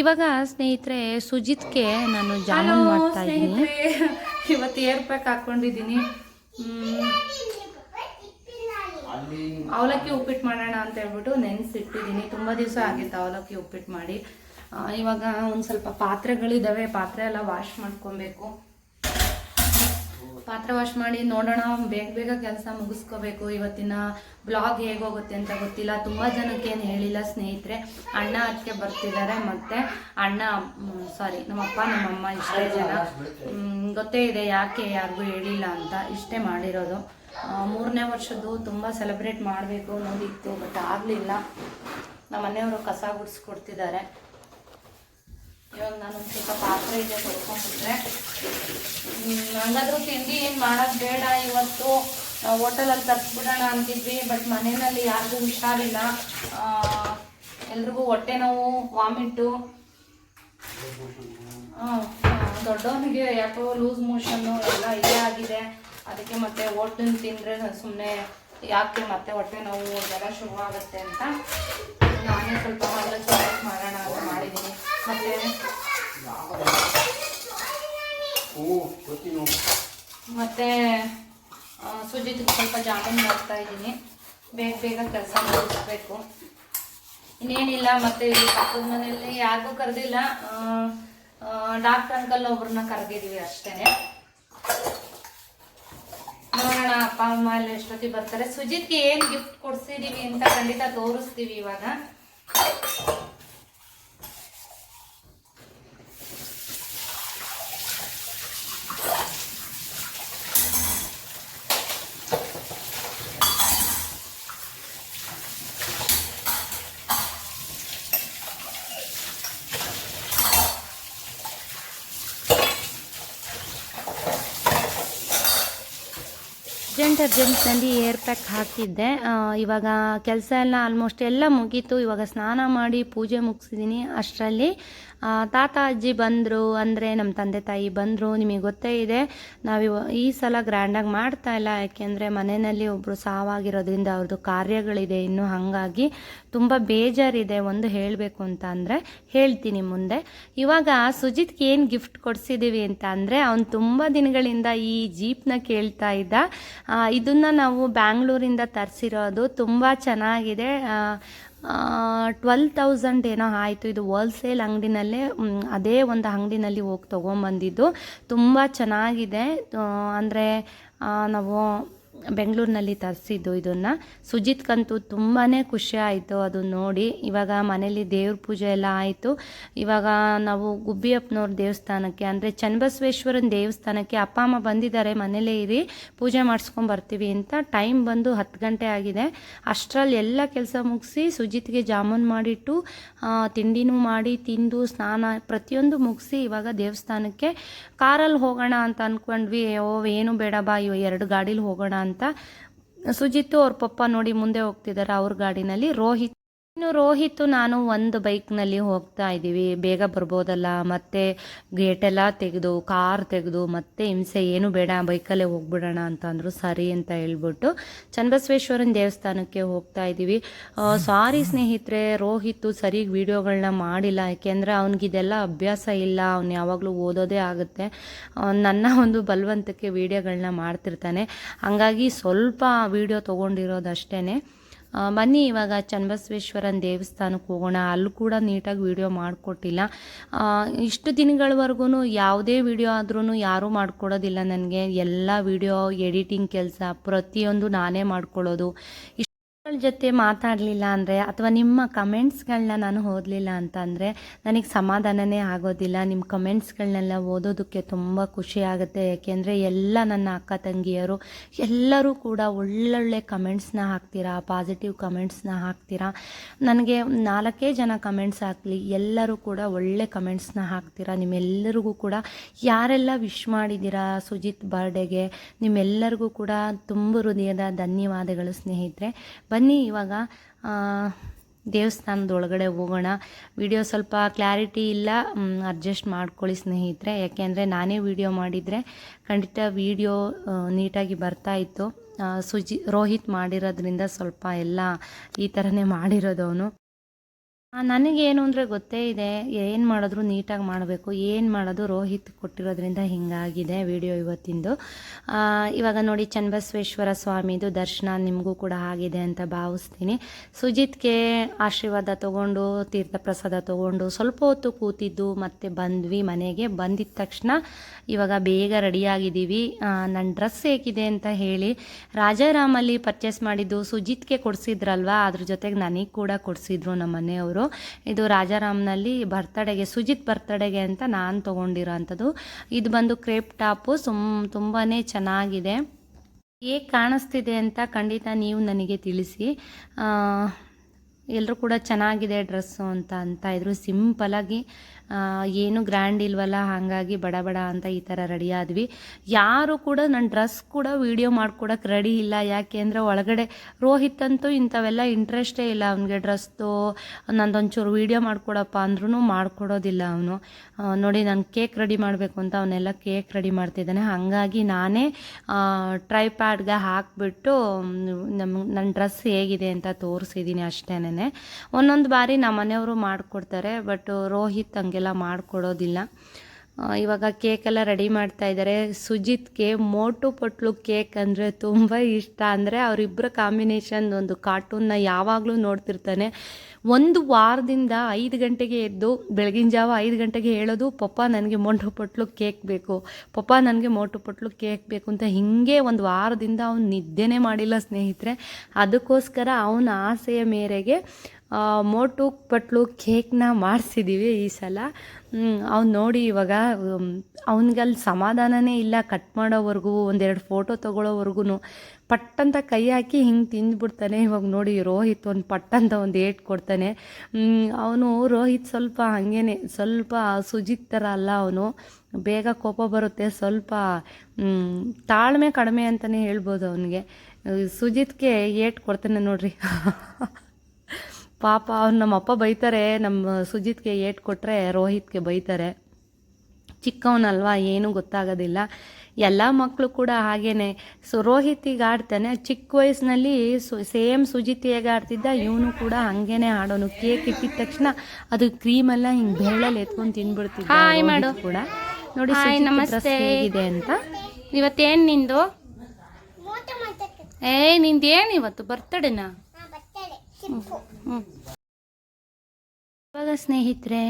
A: ಇವಾಗ ಸ್ನೇಹಿತರೆ ಸುಜಿತ್ಗೆ ನಾನು ಜಾಮೂನ್ ಮಾಡ್ತಾ ಇದ್ದೀನಿ. ಇವತ್ತು ಏರ್ ಪ್ಯಾಕ್ ಹಾಕ್ಕೊಂಡಿದ್ದೀನಿ ಅವಲಕ್ಕಿ ಉಪ್ಪಿಟ್ಟು ಮಾಡೋಣ ಅಂತ ಹೇಳ್ಬಿಟ್ಟು ನೆನೆಸಿಟ್ಟಿದ್ದೀನಿ. ತುಂಬ ದಿವಸ ಆಗಿತ್ತು ಅವಲಕ್ಕಿ ಉಪ್ಪಿಟ್ಟು ಮಾಡಿ. ಇವಾಗ ಒಂದು ಸ್ವಲ್ಪ ಪಾತ್ರೆಗಳಿದ್ದಾವೆ ಪಾತ್ರೆ ಎಲ್ಲ ವಾಶ್ ಮಾಡ್ಕೊಬೇಕು. ಪಾತ್ರೆ ವಾಶ್ ಮಾಡಿ ನೋಡೋಣ ಬೇಗ ಬೇಗ ಕೆಲಸ ಮುಗಿಸ್ಕೋಬೇಕು. ಇವತ್ತಿನ ಬ್ಲಾಗ್ ಹೇಗೋಗುತ್ತೆ ಅಂತ ಗೊತ್ತಿಲ್ಲ. ತುಂಬ ಜನಕ್ಕೆ ಏನು ಹೇಳಿಲ್ಲ ಸ್ನೇಹಿತರೆ. ಅಣ್ಣ ಅದಕ್ಕೆ ಬರ್ತಿದ್ದಾರೆ ಮತ್ತು ಅಣ್ಣ ಸಾರಿ ನಮ್ಮಪ್ಪ ನಮ್ಮಮ್ಮ ಇಷ್ಟೇ ಜನ. ಗೊತ್ತೇ ಇದೆ ಯಾಕೆ ಯಾರಿಗೂ ಹೇಳಿಲ್ಲ ಅಂತ. ಇಷ್ಟೇ ಮಾಡಿರೋದು. ಮೂರನೇ ವರ್ಷದ್ದು ತುಂಬ ಸೆಲೆಬ್ರೇಟ್ ಮಾಡಬೇಕು ಅನ್ನೋದಿತ್ತು ಬಟ್ ಆಗಲಿಲ್ಲ. ನಮ್ಮ ಮನೆಯವರು ಕಸ ಗುಡಿಸ್ಕೊಡ್ತಿದ್ದಾರೆ ಇವಾಗ ನಾನು ಸ್ವಲ್ಪ ಪಾತ್ರೆ ಇದೆ ತೊಳ್ಕೊಂಡ್ಬಿಟ್ರೆ. ಹಂಗಾದ್ರೂ ತಿಂಡಿ ಏನು ಮಾಡೋದು ಬೇಡ ಇವತ್ತು. ನಾವು ಹೋಟೆಲಲ್ಲಿ ತರಿಸ್ಬಿಡೋಣ ಅಂತಿದ್ವಿ, ಬಟ್ ಮನೆಯಲ್ಲಿ ಯಾರಿಗೂ ಹುಷಾರಿಲ್ಲ. ಎಲ್ರಿಗೂ ಹೊಟ್ಟೆ ನೋವು ವಾಮಿಟ್ಟು ದೊಡ್ಡವನಿಗೆ ಯಾಕೋ ಲೂಸ್ ಮೋಷನ್ನು ಎಲ್ಲ ಇದೇ ಆಗಿದೆ. ಅದಕ್ಕೆ ಮತ್ತೆ ಹೋಟೆಲ್ ತಿಂದರೆ ಸುಮ್ಮನೆ ಯಾಕೆ ಮತ್ತೆ ಹೊಟ್ಟೆ ನೋವು ಶುರು ಶುರುವಾಗುತ್ತೆ ಅಂತ ನಾನೇ ಸ್ವಲ್ಪ ಮಾಡೋಣ ಅಂತ ಮಾಡಿದ್ದೀನಿ. ಮತ್ತೆ? ಮತ್ತೆ ಆ, ಸುಜಿತ್ಗೆ ಸ್ವಲ್ಪ ಜಾಮೂನ್ ಮಾಡ್ತಾ ಇದ್ದೀನಿ. ಬೇಗ ಬೇಗ ಕೆಲಸ ಮಾಡಿಸ್ಬೇಕು ಇನ್ನೇನಿಲ್ಲ ಮತ್ತೆ ಇಲ್ಲಿ ಪಕ್ಕದ ಮನೆಯಲ್ಲಿ ಯಾರಿಗೂ ಕರೆದಿಲ್ಲ. ಡಾಕ್ಟರ್ ಅಂಕಲ್ ಒಬ್ರನ್ನ ಕರೆದಿದೀವಿ ಅಷ್ಟೇನೆ. ನೋಡೋಣ ಅಪ್ಪ ಅಮ್ಮ ಎಲ್ಲ ಎಷ್ಟೊತ್ತಿಗೆ ಬರ್ತಾರೆ. ಸುಜಿತ್ಗೆ ಏನು ಗಿಫ್ಟ್ ಕೊಡ್ಸಿದೀವಿ ಅಂತ ಖಂಡಿತ ತೋರಿಸ್ತೀವಿ ಇವಾಗ. ಅರ್ಜೆಂಟ್ ಅರ್ಜೆಂಟ್ನಲ್ಲಿ ಏರ್ ಪ್ಯಾಕ್ ಹಾಕಿದ್ದೆ. ಇವಾಗ ಕೆಲಸ ಎಲ್ಲ ಆಲ್ಮೋಸ್ಟ್ ಎಲ್ಲ ಮುಗೀತು. ಇವಾಗ ಸ್ನಾನ ಮಾಡಿ ಪೂಜೆ ಮುಗಿಸಿದ್ದೀನಿ ಅಷ್ಟರಲ್ಲಿ. ತಾತ ಅಜ್ಜಿ ಬಂದರು, ಅಂದರೆ ನಮ್ಮ ತಂದೆ ತಾಯಿ ಬಂದರು, ನಿಮಗೆ ಗೊತ್ತೇ ಇದೆ. ನಾವು ಈ ಸಲ ಗ್ರ್ಯಾಂಡಾಗಿ ಮಾಡ್ತಾ ಇಲ್ಲ. ಯಾಕೆಂದರೆ ಮನೆಯಲ್ಲಿ ಒಬ್ಬರು ಸಾವಾಗಿರೋದ್ರಿಂದ ಅವ್ರದ್ದು ಕಾರ್ಯಗಳಿದೆ. ಇನ್ನು ಹಾಗಾಗಿ ತುಂಬ ಬೇಜಾರಿದೆ ಒಂದು ಹೇಳಬೇಕು ಅಂತ ಅಂದರೆ ಹೇಳ್ತೀನಿ ಮುಂದೆ. ಇವಾಗ ಸುಜಿತ್ಗೆ ಏನು ಗಿಫ್ಟ್ ಕೊಡಿಸಿದ್ದೀವಿ ಅಂತ ಅಂದರೆ ಅವನು ತುಂಬ ದಿನಗಳಿಂದ ಈ ಜೀಪ್ನ ಕೇಳ್ತಾ ಇದ್ದ. ಇದನ್ನು ನಾವು ಬ್ಯಾಂಗ್ಳೂರಿಂದ ತರಿಸಿರೋದು ತುಂಬ ಚೆನ್ನಾಗಿದೆ. ಟ್ವೆಲ್ ತೌಸಂಡ್ ಏನೋ ಆಯಿತು. ಇದು ಹೋಲ್ಸೇಲ್ ಅಂಗಡಿನಲ್ಲೇ ಅದೇ ಒಂದು ಅಂಗಡಿನಲ್ಲಿ ಹೋಗಿ ತೊಗೊಂಬಂದಿದ್ದು. ತುಂಬ ಚೆನ್ನಾಗಿದೆ. ಅಂದರೆ ನಾವು ಬೆಂಗಳೂರಿನಲ್ಲಿ ತರಿಸಿದ್ದು ಇದನ್ನು. ಸುಜಿತ್ಗಂತೂ ತುಂಬಾ ಖುಷಿ ಆಯಿತು ಅದು ನೋಡಿ. ಇವಾಗ ಮನೇಲಿ ದೇವ್ರ ಪೂಜೆ ಎಲ್ಲ ಆಯಿತು. ಇವಾಗ ನಾವು ಗುಬ್ಬಿಯಪ್ಪನವ್ರ ದೇವಸ್ಥಾನಕ್ಕೆ, ಅಂದರೆ ಚನ್ನಬಸವೇಶ್ವರನ ದೇವಸ್ಥಾನಕ್ಕೆ ಅಪ್ಪ, ಅಮ್ಮ ಬಂದಿದ್ದಾರೆ, ಮನೇಲೇ ಇರಿ, ಪೂಜೆ ಮಾಡಿಸ್ಕೊಂಡು ಬರ್ತೀವಿ ಅಂತ ಟೈಮ್ ಬಂದು ಹತ್ತು ಗಂಟೆ ಆಗಿದೆ. ಅಷ್ಟರಲ್ಲಿ ಎಲ್ಲ ಕೆಲಸ ಮುಗಿಸಿ ಸುಜಿತ್ಗೆ ಜಾಮೂನ್ ಮಾಡಿಟ್ಟು ತಿಂಡಿನೂ ಮಾಡಿ ತಿಂದು ಸ್ನಾನ ಪ್ರತಿಯೊಂದು ಮುಗಿಸಿ ಇವಾಗ ದೇವಸ್ಥಾನಕ್ಕೆ ಕಾರಲ್ಲಿ ಹೋಗೋಣ ಅಂತ ಅಂದ್ಕೊಂಡ್ವಿ ಓ, ಏನು ಬೇಡ ಬಾ, ಇವ ಎರಡು ಗಾಡೀಲಿ ಹೋಗೋಣ ಅಂತ. ಸುಜಿತ್ತು ಅವ್ರ ಪಪ್ಪ ನೋಡಿ ಮುಂದೆ ಹೋಗ್ತಿದ್ದಾರೆ ಅವ್ರ ಗಾಡಿನಲ್ಲಿ. ರೋಹಿತ್ ಇನ್ನು ರೋಹಿತ್, ನಾನು ಒಂದು ಬೈಕ್ನಲ್ಲಿ ಹೋಗ್ತಾ ಇದ್ದೀವಿ. ಬೇಗ ಬರ್ಬೋದಲ್ಲ. ಮತ್ತೆ ಗೇಟೆಲ್ಲ ತೆಗೆದು ಕಾರ್ ತೆಗೆದು, ಮತ್ತೆ ಹಿಂಸೆ ಏನು ಬೇಡ ಬೈಕಲ್ಲೇ ಹೋಗ್ಬಿಡೋಣ ಅಂತ ಅಂದರು ಸರಿ ಅಂತ ಹೇಳ್ಬಿಟ್ಟು ಚನ್ನಬಸವೇಶ್ವರನ ದೇವಸ್ಥಾನಕ್ಕೆ ಹೋಗ್ತಾ ಇದ್ದೀವಿ. ಸಾರಿ ಸ್ನೇಹಿತರೆ, ರೋಹಿತ್ ಸರಿಗೆ ವಿಡಿಯೋಗಳನ್ನ ಮಾಡಿಲ್ಲ. ಯಾಕೆಂದರೆ ಅವ್ನಿಗಿದೆಲ್ಲ ಅಭ್ಯಾಸ ಇಲ್ಲ. ಅವ್ನು ಯಾವಾಗಲೂ ಓದೋದೇ ಆಗುತ್ತೆ. ನನ್ನ ಒಂದು ಬಲವಂತಕ್ಕೆ ವಿಡಿಯೋಗಳನ್ನ ಮಾಡ್ತಿರ್ತಾನೆ. ಹಂಗಾಗಿ ಸ್ವಲ್ಪ ವಿಡಿಯೋ ತೊಗೊಂಡಿರೋದು ಅಷ್ಟೇ ಬನ್ನಿ, ಇವಾಗ ಚನ್ನಬಸವೇಶ್ವರನ ದೇವಸ್ಥಾನಕ್ಕೆ ಹೋಗೋಣ. ಅಲ್ಲೂ ಕೂಡ ನೀಟಾಗಿ ವೀಡಿಯೋ ಮಾಡಿಕೊಟ್ಟಿಲ್ಲ. ಇಷ್ಟು ದಿನಗಳವರೆಗೂ ಯಾವುದೇ ವೀಡಿಯೋ ಆದ್ರೂ ಯಾರೂ ಮಾಡಿಕೊಡೋದಿಲ್ಲ ನನಗೆ. ಎಲ್ಲ ವೀಡಿಯೋ ಎಡಿಟಿಂಗ್ ಕೆಲಸ ಪ್ರತಿಯೊಂದು ನಾನೇ ಮಾಡ್ಕೊಳ್ಳೋದು. ಜೊತೆ ಮಾತಾಡಲಿಲ್ಲ ಅಂದರೆ ಅಥವಾ ನಿಮ್ಮ ಕಮೆಂಟ್ಸ್ಗಳನ್ನ ನಾನು ಓದಲಿಲ್ಲ ಅಂತಂದರೆ ನನಗೆ ಸಮಾಧಾನನೇ ಆಗೋದಿಲ್ಲ. ನಿಮ್ಮ ಕಮೆಂಟ್ಸ್ಗಳನ್ನೆಲ್ಲ ಓದೋದಕ್ಕೆ ತುಂಬ ಖುಷಿ ಆಗುತ್ತೆ. ಯಾಕೆಂದರೆ ಎಲ್ಲ ನನ್ನ ಅಕ್ಕ ತಂಗಿಯರು ಎಲ್ಲರೂ ಕೂಡ ಒಳ್ಳೊಳ್ಳೆ ಕಮೆಂಟ್ಸ್ನ ಹಾಕ್ತೀರಾ ಪಾಸಿಟಿವ್ ಕಮೆಂಟ್ಸ್ನ ಹಾಕ್ತೀರಾ. ನನಗೆ ನಾಲ್ಕೇ ಜನ ಕಮೆಂಟ್ಸ್ ಹಾಕಲಿ, ಎಲ್ಲರೂ ಕೂಡ ಒಳ್ಳೆ ಕಮೆಂಟ್ಸ್ನ ಹಾಕ್ತೀರಾ. ನಿಮ್ಮೆಲ್ಲರಿಗೂ ಕೂಡ ಯಾರೆಲ್ಲ ವಿಶ್ ಮಾಡಿದ್ದೀರಾ ಸುಜಿತ್ ಬರ್ಡೆಗೆ ನಿಮ್ಮೆಲ್ಲರಿಗೂ ಕೂಡ ತುಂಬ ಹೃದಯದ ಧನ್ಯವಾದಗಳು ಸ್ನೇಹಿತರೆ. ಬನ್ನಿ ಇವಾಗ. ದೇವಸ್ಥಾನದ ಒಳಗಡೆ ಹೋಗೋಣ. ವಿಡಿಯೋ ಸ್ವಲ್ಪ ಕ್ಲಾರಿಟಿ ಇಲ್ಲ. ಅಡ್ಜಸ್ಟ್ ಮಾಡ್ಕೊಳ್ಳಿ ಸ್ನೇಹಿತರೆ. ಯಾಕೆಂದರೆ ನಾನೇ ವಿಡಿಯೋ ಮಾಡಿದರೆ ಖಂಡಿತ ವಿಡಿಯೋ ನೀಟಾಗಿ ಬರ್ತಾ ಇತ್ತು. ಸುಜಿ, ರೋಹಿತ್ ಮಾಡಿರೋದ್ರಿಂದ ಸ್ವಲ್ಪ ಎಲ್ಲ ಈ ಥರನೇ ಮಾಡಿರೋದು ಅವನು. ನನಗೇನು ಅಂದರೆ ಗೊತ್ತೇ ಇದೆ, ಏನು ಮಾಡಿದ್ರು ನೀಟಾಗಿ ಮಾಡಬೇಕು, ಏನು ಮಾಡೋದು ರೋಹಿತ್ ಕೊಟ್ಟಿರೋದ್ರಿಂದ ಹಿಂಗಾಗಿದೆ ವಿಡಿಯೋ ಇವತ್ತಿಂದು. ಇವಾಗ ನೋಡಿ ಚನ್ನಬಸವೇಶ್ವರ ಸ್ವಾಮಿದು ದರ್ಶನ ನಿಮಗೂ ಕೂಡ ಆಗಿದೆ ಅಂತ ಭಾವಿಸ್ತೀನಿ. ಸುಜಿತ್ಗೆ ಆಶೀರ್ವಾದ ತಗೊಂಡು ತೀರ್ಥ ಪ್ರಸಾದ ತಗೊಂಡು ಸ್ವಲ್ಪ ಹೊತ್ತು ಕೂತಿದ್ದು ಮತ್ತೆ ಬಂದ್ವಿ ಮನೆಗೆ. ಬಂದಿದ್ದ ತಕ್ಷಣ ಇವಾಗ ಬೇಗ ರೆಡಿಯಾಗಿದ್ದೀವಿ ನನ್ನ ಡ್ರೆಸ್ ಹೇಗಿದೆ ಅಂತ ಹೇಳಿ, ರಾಜಾರಾಮಲ್ಲಿ ಪರ್ಚೇಸ್ ಮಾಡಿದ್ದು ಸುಜಿತ್ಗೆ ಕೊಡಿಸಿದ್ರಲ್ವ? ಅದ್ರ ಜೊತೆಗೆ ನನಗೆ ಕೂಡ ಕೊಡಿಸಿದ್ರು ನಮ್ಮ ಮನೆಯವರು ಇದು ರಾಜಾರಾಮ್ನಲ್ಲಿ ಬರ್ತಡೆಗೆ, ಸುಜಿತ್ ಬರ್ತಡೆಗೆ ಅಂತ ನಾನು ತೊಗೊಂಡಿರೋ ಅಂಥದ್ದು ಇದು ಬಂದು ಕ್ರೇಪ್ ಟಾಪು, ಸುಮ್ ತುಂಬಾ ಚೆನ್ನಾಗಿದೆ. ಹೇಗೆ ಕಾಣಿಸ್ತಿದೆ ಅಂತ ಖಂಡಿತ ನೀವು ನನಗೆ ತಿಳಿಸಿ. ಎಲ್ಲರೂ ಕೂಡ ಚೆನ್ನಾಗಿದೆ ಡ್ರೆಸ್ಸು ಅಂತ ಅಂತ ಇದ್ರು. ಸಿಂಪಲಾಗಿ ಏನು ಗ್ರ್ಯಾಂಡ್ ಇಲ್ವಲ್ಲ, ಹಾಗಾಗಿ ಬಡ ಬಡ ಅಂತ ಈ ಥರ ರೆಡಿ ಆದ್ವಿ. ಯಾರು ಕೂಡ ನನ್ನ ಡ್ರೆಸ್ ಕೂಡ ವೀಡಿಯೋ ಮಾಡ್ಕೊಡಕ್ಕೆ ರೆಡಿ ಇಲ್ಲ. ಯಾಕೆ ಅಂದರೆ ಒಳಗಡೆ ರೋಹಿತ್ ಅಂತೂ ಇಂಥವೆಲ್ಲ ಇಂಟ್ರೆಸ್ಟೇ ಇಲ್ಲ. ಅವನಿಗೆ ಡ್ರೆಸ್ದು ನಂದೊಂಚೂರು ವೀಡಿಯೋ ಮಾಡ್ಕೊಡಪ್ಪ ಅಂದ್ರೂ ಮಾಡ್ಕೊಡೋದಿಲ್ಲ ಅವನು. ನೋಡಿ ನಾನು ಕೇಕ್ ರೆಡಿ ಮಾಡಬೇಕು ಅಂತ ಅವನ್ನೆಲ್ಲ ಕೇಕ್ ರೆಡಿ ಮಾಡ್ತಿದ್ದಾನೆ. ಹಾಗಾಗಿ ನಾನೇ ಟ್ರೈ ಪ್ಯಾಡ್ಗೆ ಹಾಕಿಬಿಟ್ಟು ನಮ್ಮ ನನ್ನ ಡ್ರೆಸ್ ಹೇಗಿದೆ ಅಂತ ತೋರಿಸಿದ್ದೀನಿ ಅಷ್ಟೇನೆ ಒಂದೊಂದು ಬಾರಿ ನಮ್ಮ ಮನೆಯವರು ಮಾಡಿಕೊಡ್ತಾರೆ ಬಟ್ ರೋಹಿತ್ ಹಂಗೆಲ್ಲ ಮಾಡಿಕೊಡೋದಿಲ್ಲ. ಇವಾಗ ಕೇಕೆಲ್ಲ ರೆಡಿ ಮಾಡ್ತಾ ಇದ್ದಾರೆ. ಸುಜಿತ್ಗೆ ಮೋಟು ಪೊಟ್ಲು ಕೇಕ್ ಅಂದರೆ ತುಂಬ ಇಷ್ಟ. ಅಂದರೆ ಅವರಿಬ್ಬರ ಕಾಂಬಿನೇಷನ್ ಒಂದು ಕಾರ್ಟೂನ್ನ ಯಾವಾಗಲೂ ನೋಡ್ತಿರ್ತಾನೆ. ಒಂದು ವಾರದಿಂದ ಐದು ಗಂಟೆಗೆ ಎದ್ದು ಬೆಳಗಿನ ಜಾವ ಐದು ಗಂಟೆಗೆ ಹೇಳೋದು, ಪಪ್ಪ, ನನಗೆ ಮೋಟು ಪೊಟ್ಲು ಕೇಕ್ ಬೇಕು. ಪಪ್ಪ, ನನಗೆ ಮೋಟು ಪೊಟ್ಲು ಕೇಕ್ ಬೇಕು. ಅಂತ ಹಿಂಗೆ ಒಂದು ವಾರದಿಂದ ಅವ್ನು ನಿದ್ದೆನೇ ಮಾಡಿಲ್ಲ ಸ್ನೇಹಿತರೆ. ಅದಕ್ಕೋಸ್ಕರ ಅವನ ಆಸೆಯ ಮೇರೆಗೆ ಮೋಟು ಪಟ್ಲು ಕೇಕ್ನ ಮಾಡಿಸಿದ್ದೀವಿ ಈ ಸಲ. ಅವ್ನು ನೋಡಿ ಇವಾಗ ಅವನಿಗಲ್ಲಿ ಸಮಾಧಾನನೇ ಇಲ್ಲ ಕಟ್ ಮಾಡೋವರೆಗೂ, ಒಂದೆರಡು ಫೋಟೋ ತೊಗೊಳೋವರೆಗೂ ಪಟ್ಟಂತ ಕೈ ಹಾಕಿ ಹಿಂಗೆ ತಿಂದ್ಬಿಡ್ತಾನೆ ಇವಾಗ ನೋಡಿ ರೋಹಿತ್ ಒಂದು ಪಟ್ಟಂತ ಒಂದು ಏಟ್ ಕೊಡ್ತಾನೆ. ಅವನು ರೋಹಿತ್ ಸ್ವಲ್ಪ ಹಾಗೇನೆ, ಸ್ವಲ್ಪ ಸುಜಿತ್ ಥರ ಅಲ್ಲ ಅವನು. ಬೇಗ ಕೋಪ ಬರುತ್ತೆ, ಸ್ವಲ್ಪ ತಾಳ್ಮೆ ಕಡಿಮೆ ಅಂತಲೇ ಹೇಳ್ಬೋದು ಅವನಿಗೆ. ಸುಜಿತ್ಗೆ ಏಟ್ ಕೊಡ್ತಾನೆ ನೋಡ್ರಿ. ಪಾಪ ನಮ್ಮ ಅಪ್ಪ ಬೈತಾರೆ ನಮ್ಮ ಸುಜಿತ್ಗೆ ಏಟ್ ಕೊಟ್ಟರೆ ರೋಹಿತ್ಗೆ ಬೈತಾರೆ. ಚಿಕ್ಕವನಲ್ವಾ ಏನೂ ಗೊತ್ತಾಗೋದಿಲ್ಲ. ಎಲ್ಲ ಮಕ್ಕಳು ಕೂಡ ಹಾಗೇನೆ. ಸೊ ರೋಹಿತ್ ಈಗ ಆಡ್ತಾನೆ. ಚಿಕ್ಕ ವಯಸ್ಸಿನಲ್ಲಿ ಸು ಸೇಮ್ ಸುಜಿತ್ ಹೇಗೆ ಆಡ್ತಿದ್ದ ಇವನು ಕೂಡ ಹಂಗೇನೆ ಆಡೋನು. ಕೇಕ್ ಇಟ್ಟಿದ ತಕ್ಷಣ ಅದು ಕ್ರೀಮ್ ಎಲ್ಲ ಹಿಂಗೆ ಬೆಳ್ಳಲ್ಲಿ ಎತ್ಕೊಂಡು ತಿನ್ಬಿಡ್ತಿದ್ದ
B: ಹಾಯ್ ಮಾಡು.
A: ಕೂಡ. ನೋಡಿ
B: ನಮಸ್ತೆ.
A: ಹೇಗಿದೆ ಅಂತ.
B: ಇವತ್ತೇನು ನಿಂದು? ಏ ನಿಂದೇನು ಇವತ್ತು? ಬರ್ತಡೇನಾ
A: ಇವಾಗ ಸ್ನೇಹಿತರೆ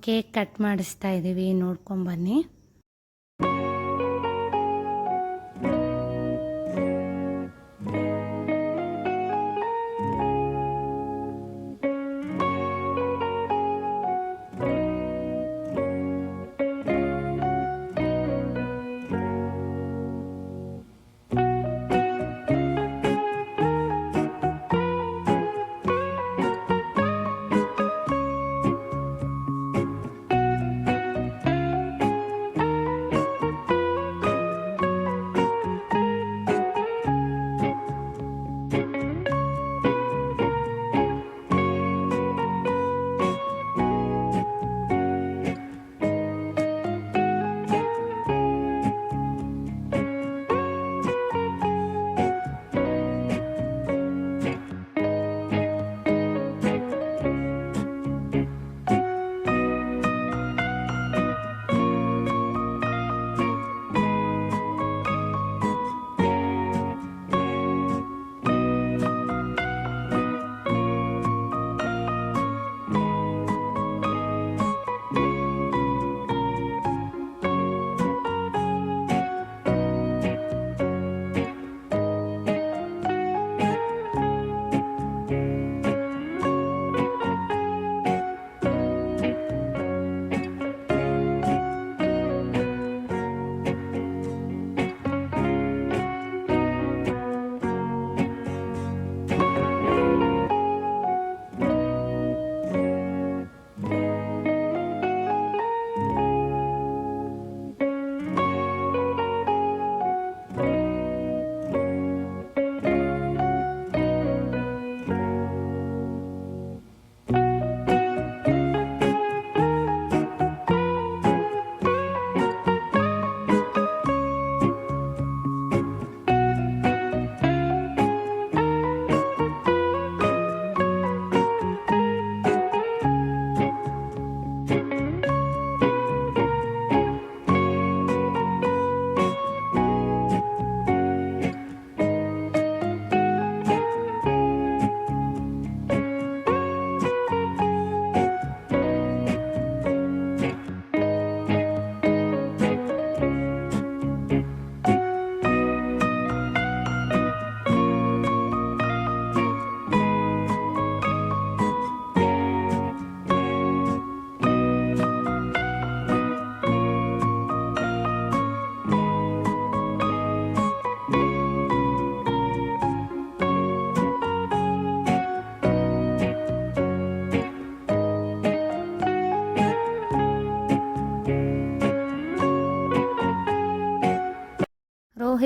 A: ಕೇಕ್ ಕಟ್ ಮಾಡಿಸ್ತಾ ಇದ್ದೀವಿ ನೋಡ್ಕೊಂಬನ್ನಿ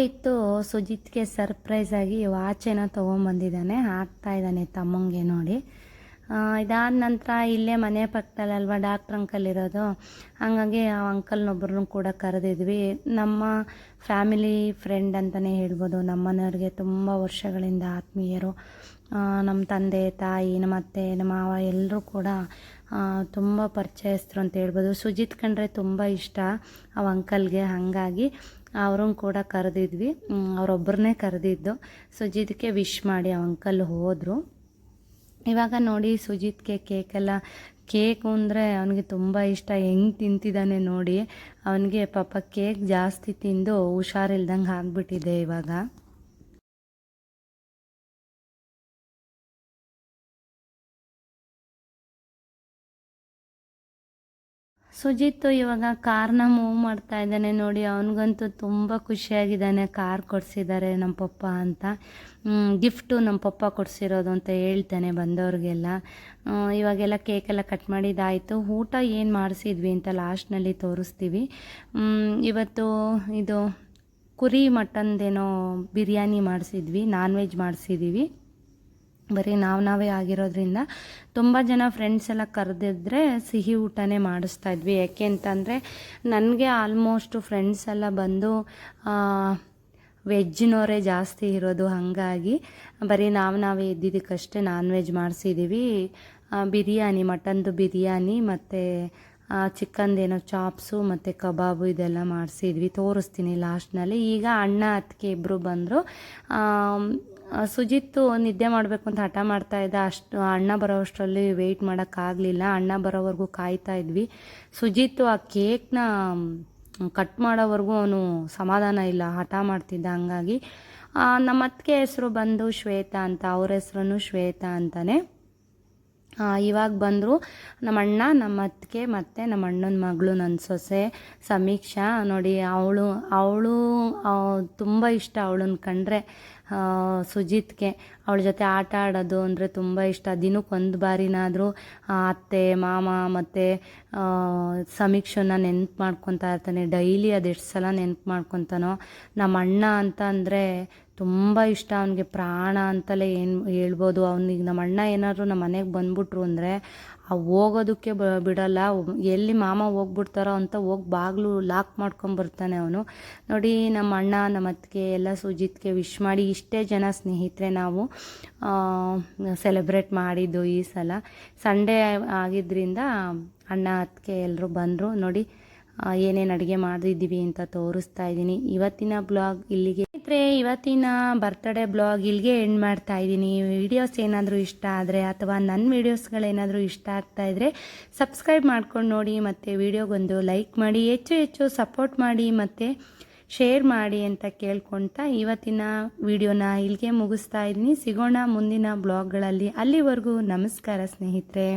A: ರೋಹಿತ್ ಸುಜಿತ್ಗೆ ಸರ್ಪ್ರೈಸ್ ಆಗಿ ವಾಚೇನ ತೊಗೊಂಬಂದಿದ್ದಾನೆ. ಹಾಕ್ತಾ ಇದ್ದಾನೆ ತಮ್ಮಂಗೆ ನೋಡಿ. ಇದಾದ ನಂತರ ಇಲ್ಲೇ ಮನೆ ಪಕ್ಕದಲ್ಲಲ್ವ ಡಾಕ್ಟ್ರ್ ಅಂಕಲ್ ಇರೋದು. ಹಾಗಾಗಿ ಆ ಅಂಕಲ್ನೊಬ್ಬರನ್ನು ಕೂಡ ಕರೆದಿದ್ವಿ. ನಮ್ಮ ಫ್ಯಾಮಿಲಿ ಫ್ರೆಂಡ್ ಅಂತಲೇ ಹೇಳ್ಬೋದು. ನಮ್ಮ ಮನೆಯವ್ರಿಗೆ ತುಂಬ ವರ್ಷಗಳಿಂದ ಆತ್ಮೀಯರು. ನಮ್ಮ ತಂದೆ, ತಾಯಿ, ನಮ್ಮ ಅತ್ತೆ, ನಮ್ಮ ಮಾವ ಎಲ್ಲರೂ ಕೂಡ ತುಂಬ ಪರಿಚಯಸ್ಥರು ಅಂತ ಹೇಳ್ಬೋದು. ಸುಜಿತ್ ಕಂಡ್ರೆ ತುಂಬ ಇಷ್ಟ ಆ ಅಂಕಲ್ಗೆ ಹಾಗಾಗಿ ಅವ್ರನ್ನ ಕೂಡ ಕರೆದಿದ್ವಿ. ಅವರೊಬ್ಬರನ್ನೇ ಕರೆದಿದ್ದು. ಸುಜಿತ್ಗೆ ವಿಶ್ ಮಾಡಿ ಅವ ಅಂಕಲ್ ಹೋದರು. ಇವಾಗ ನೋಡಿ ಸುಜಿತ್ಗೆ ಕೇಕೆಲ್ಲ, ಕೇಕು ಅಂದರೆ ಅವನಿಗೆ ತುಂಬ ಇಷ್ಟ. ಹೆಂಗೆ ತಿಂತಿದ್ದಾನೆ ನೋಡಿ. ಅವನಿಗೆ ಪಾಪ ಕೇಕ್ ಜಾಸ್ತಿ ತಿಂದು ಹುಷಾರಿಲ್ದಂಗೆ ಆಗಿಬಿಟ್ಟಿದೆ ಇವಾಗ. ಸುಜಿತ್ ಇವಾಗ ಕಾರ್ನ ಮೂವ್ ಮಾಡ್ತಾ ಇದ್ದಾನೆ ನೋಡಿ, ಅವನಿಗಂತೂ ತುಂಬ ಖುಷಿಯಾಗಿದ್ದಾನೆ ಕಾರ್ ಕೊಡಿಸಿದ್ದಾರೆ ನಮ್ಮ ಪಪ್ಪ ಅಂತ. ಗಿಫ್ಟು ನಮ್ಮ ಪಪ್ಪ ಕೊಡಿಸಿರೋದು ಅಂತ ಹೇಳ್ತಾನೆ ಬಂದವ್ರಿಗೆಲ್ಲ. ಇವಾಗೆಲ್ಲ ಕೇಕೆಲ್ಲ ಕಟ್ ಮಾಡಿದ್ದಾಯಿತು ಊಟ ಏನು ಮಾಡಿಸಿದ್ವಿ ಅಂತ ಲಾಸ್ಟ್ನಲ್ಲಿ ತೋರಿಸ್ತೀವಿ. ಇವತ್ತು ಇದು ಕುರಿ ಮಟನ್ದೇನೋ ಬಿರಿಯಾನಿ ಮಾಡಿಸಿದ್ವಿ ನಾನ್ ವೆಜ್ ಮಾಡಿಸಿದ್ದೀವಿ ಬರೀ ನಾವು ನಾವೇ ಆಗಿರೋದ್ರಿಂದ ತುಂಬ ಜನ ಫ್ರೆಂಡ್ಸ್ ಎಲ್ಲ ಕರೆದಿದ್ರೆ ಸಿಹಿ ಊಟನೇ ಮಾಡಿಸ್ತಾ ಇದ್ವಿ. ಯಾಕೆ ಅಂತಂದರೆ ನನಗೆ ಆಲ್ಮೋಸ್ಟು ಫ್ರೆಂಡ್ಸ್ ಎಲ್ಲ ಬಂದು ವೆಜ್ನವರೇ ಜಾಸ್ತಿ ಇರೋದು. ಹಾಗಾಗಿ ಬರೀ ನಾವು ನಾವೇ ಇದ್ದಿದ್ದಕ್ಕಷ್ಟೇ ನಾನ್ ವೆಜ್ ಮಾಡಿಸಿದ್ದೀವಿ ಬಿರಿಯಾನಿ, ಮಟನ್ದು ಬಿರಿಯಾನಿ ಮತ್ತು ಚಿಕನ್ದೇನೋ ಚಾಪ್ಸು ಮತ್ತು ಕಬಾಬು ಇದೆಲ್ಲ ಮಾಡಿಸಿದ್ವಿ. ತೋರಿಸ್ತೀನಿ ಲಾಸ್ಟ್ನಲ್ಲಿ ಈಗ ಅಣ್ಣ, ಅತ್ತಿಗೆ ಇಬ್ಬರು ಬಂದರು. ಸುಜಿತ್ತು ನಿದ್ದೆ ಮಾಡಬೇಕು ಅಂತ ಹಠ ಮಾಡ್ತಾ ಇದ್ದ. ಅಷ್ಟು ಅಣ್ಣ ಬರೋವಷ್ಟರಲ್ಲಿ ವೆಯ್ಟ್ ಮಾಡೋಕ್ಕಾಗಲಿಲ್ಲ ಅಣ್ಣ ಬರೋವರೆಗೂ ಕಾಯ್ತಾ ಇದ್ವಿ. ಸುಜಿತ್ ಆ ಕೇಕ್ನ ಕಟ್ ಮಾಡೋವರೆಗೂ ಅವನು ಸಮಾಧಾನ ಇಲ್ಲ. ಹಠ ಮಾಡ್ತಿದ್ದ ಹಂಗಾಗಿ. ನಮ್ಮ ಅತ್ತಿಗೆ ಹೆಸರು ಬಂದು ಶ್ವೇತಾ ಅಂತ. ಅವ್ರ ಹೆಸ್ರು ಶ್ವೇತಾ ಅಂತಾನೆ. ಆ, ಇವಾಗ ಬಂದರು ನಮ್ಮ ಅಣ್ಣ ನಮ್ಮ ಅತ್ತಿಗೆ ಮತ್ತು ನಮ್ಮ ಅಣ್ಣನ ಮಗಳು ನನ್ನ ಸೊಸೆ ಸಮೀಕ್ಷಾ. ನೋಡಿ ಅವಳು ಅವಳು ತುಂಬ ಇಷ್ಟ ಅವಳನ್ನ ಕಂಡ್ರೆ. ಸುಜಿತ್ಗೆ. ಅವಳ ಜೊತೆ ಆಟ ಆಡೋದು ಅಂದರೆ ತುಂಬ ಇಷ್ಟ. ದಿನಕ್ಕೆ ಒಂದು ಬಾರಿನಾದರೂ ಅತ್ತೆ, ಮಾಮ ಮತ್ತು ಸಮೀಕ್ಷನ ನೆನ್ಪು ಮಾಡ್ಕೊತಾ ಇರ್ತಾನೆ. ಡೈಲಿ ಅದೆಷ್ಟು ಸಲ ನೆನ್ಪು ಮಾಡ್ಕೊತಾನೋ. ನಮ್ಮ ಅಣ್ಣ ಅಂತ ಅಂದರೆ ತುಂಬ ಇಷ್ಟ. ಅವನಿಗೆ ಪ್ರಾಣ ಅಂತಲೇ ಏನು ಹೇಳ್ಬೋದು. ಅವನಿಗೆ ನಮ್ಮ ಅಣ್ಣ ಏನಾದರೂ ನಮ್ಮ ಮನೆಗೆ ಬಂದ್ಬಿಟ್ರು ಅಂದರೆ ಆ ಹೋಗೋದಕ್ಕೆ ಬಿಡಲ್ಲ. ಎಲ್ಲಿ ಮಾಮ ಹೋಗ್ಬಿಡ್ತಾರೋ ಅಂತ ಹೋಗಿ ಬಾಗಿಲು ಲಾಕ್ ಮಾಡ್ಕೊಂಬರ್ತಾನೆ ಅವನು. ನೋಡಿ ನಮ್ಮ ಅಣ್ಣ, ನಮ್ಮ ಅತ್ತಿಗೆ ಎಲ್ಲ ಸುಜಿತ್ಗೆ ವಿಶ್ ಮಾಡಿ ಇಷ್ಟೇ ಜನ ಸ್ನೇಹಿತರೆ ನಾವು. ಸೆಲೆಬ್ರೇಟ್ ಮಾಡಿದ್ದು ಈ ಸಲ. ಸಂಡೇ ಆಗಿದ್ದರಿಂದ ಅಣ್ಣ, ಅತ್ತಿಗೆ ಎಲ್ಲರೂ ಬಂದರು. ನೋಡಿ ಏನೇನು ಅಡುಗೆ ಮಾಡಿದ್ದೀವಿ ಅಂತ ತೋರಿಸ್ತಾ ಇದ್ದೀನಿ. ಇವತ್ತಿನ ಬ್ಲಾಗ್ ಇಲ್ಲಿಗೆ ಸ್ನೇಹಿತರೆ, ಇವತ್ತಿನ ಬರ್ತ್ಡೇ ಬ್ಲಾಗ್ ಇಲ್ಲಿಗೆ ಎಂಡ್ ಮಾಡ್ತಾ ಇದ್ದೀನಿ. ವಿಡಿಯೋಸ್ ಏನಾದರೂ ಇಷ್ಟ ಆದರೆ ಅಥವಾ ನನ್ನ ವಿಡಿಯೋಸ್ಗಳೇನಾದರೂ ಇಷ್ಟ ಆಗ್ತಾ ಇದ್ದರೆ ಸಬ್ಸ್ಕ್ರೈಬ್ ಮಾಡ್ಕೊಂಡು ನೋಡಿ ಮತ್ತು ವಿಡಿಯೋಗೊಂದು ಲೈಕ್ ಮಾಡಿ, ಹೆಚ್ಚು ಹೆಚ್ಚು ಸಪೋರ್ಟ್ ಮಾಡಿ ಮತ್ತು ಶೇರ್ ಮಾಡಿ ಅಂತ ಕೇಳ್ಕೊಳ್ತಾ ಇವತ್ತಿನ ವಿಡಿಯೋನ ಇಲ್ಲಿಗೆ ಮುಗಿಸ್ತಾ ಇದ್ದೀನಿ. ಸಿಗೋಣ ಮುಂದಿನ ಬ್ಲಾಗ್ಗಳಲ್ಲಿ ಅಲ್ಲಿವರೆಗೂ ನಮಸ್ಕಾರ ಸ್ನೇಹಿತರೆ.